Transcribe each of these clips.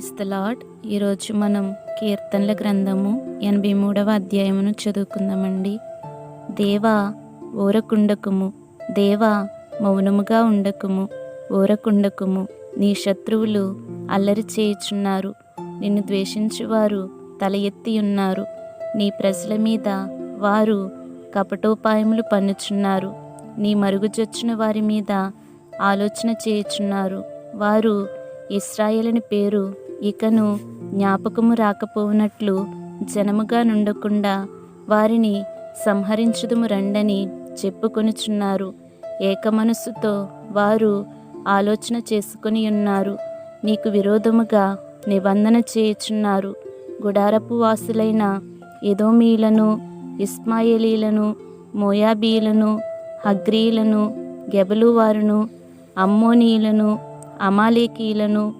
Price the lord ఈరోజు మనం కీర్తనల గ్రంథము ఎనభై మూడవ అధ్యాయమును చదువుకుందామండి. దేవా ఊరకుండకుము. దేవా మౌనముగా ఉండకుము. ఓరకుండకుము నీ శత్రువులు అల్లరి చేయుచున్నారు. నిన్ను ద్వేషించువారు తల ఎత్తి ఉన్నారు. నీ ప్రజల మీద వారు కపటోపాయములు పన్నుచున్నారు. నీ మరుగుజొచ్చిన వారి మీద ఆలోచన చేయుచున్నారు. వారు ఇస్రాయేలుని పేరు ఇకను జ్ఞాపకము రాకపోవునట్లు జనముగా నుండకుండా వారిని సంహరించుదుము రండని చెప్పుకొనుచున్నారు. ఏకమనస్సుతో వారు ఆలోచన చేసుకుని ఉన్నారు నీకు విరోధముగా నిబంధన చేయుచున్నారు. గుడారపు వాసులైన ఎదోమీలను ఇస్మాయేలీలను మోయాబీలను హగ్రీలను గెబలువారును అమ్మోనీయులను అమాలేకీలను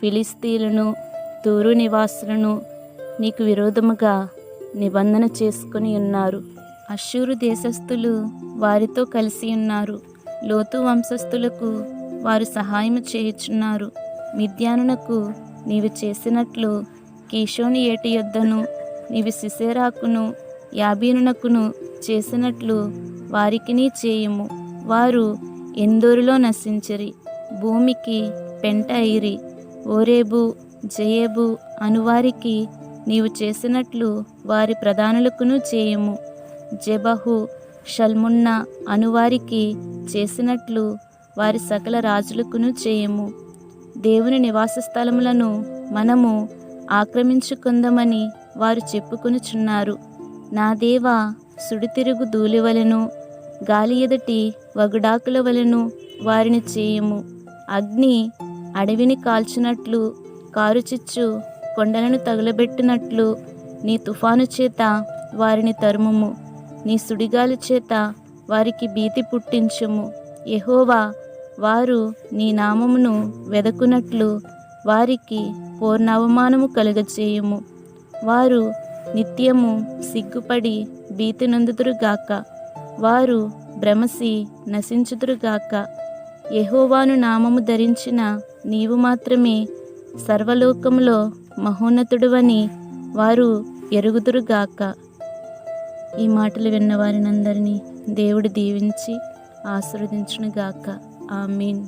ఫిలిస్తీలను తూరు నివాసులను నీకు విరోధముగా నిబంధన చేసుకుని ఉన్నారు. అశ్షూరు దేశస్థులు వారితో కలిసి ఉన్నారు. లోతు వంశస్థులకు వారు సహాయం చేయుచున్నారు. మిద్యానునకు నీవు చేసినట్లు కీషోని ఏటి యొద్దను నీవు సిసేరాకును యాబీనునకును చేసినట్లు వారికిని చేయుము. వారు ఎందూరులో నశించిరి. భూమికి పెంట అయిరి ఓరేబు జయేబు అనువారికి నీవు చేసినట్లు వారి ప్రధానులకును చేయము. జెబహు షల్మున్న అనువారికి చేసినట్లు వారి సకల రాజులకును చేయము. దేవుని నివాస స్థలములను మనము ఆక్రమించుకుందామని వారు చెప్పుకొనుచున్నారు. నా దేవ సుడితిరుగు ధూళివలను గాలి ఎదటి వగుడాకుల వలెను వారిని చేయము. అగ్ని అడవిని కాల్చినట్లు కారుచిచ్చు కొండలను తగులబెట్టినట్లు నీ తుఫాను చేత వారిని తరుముము. నీ సుడిగాలి చేత వారికి భీతి పుట్టించుము. ఎహోవా వారు నీ నామమును వెదకునట్లు వారికి పూర్ణావమానము కలుగజేయుము. వారు నిత్యము సిగ్గుపడి భీతి నొందుదురుగాక. వారు భ్రమసి నశించుదురుగాక. యహోవాను నామము ధరించిన నీవు మాత్రమే సర్వలోకంలో మహోన్నతుడువని వారు ఎరుగుదురుగాక ఈ మాటలు విన్న వారినందరినీ దేవుడు దీవించి ఆశీర్వదించునుగాక మీన్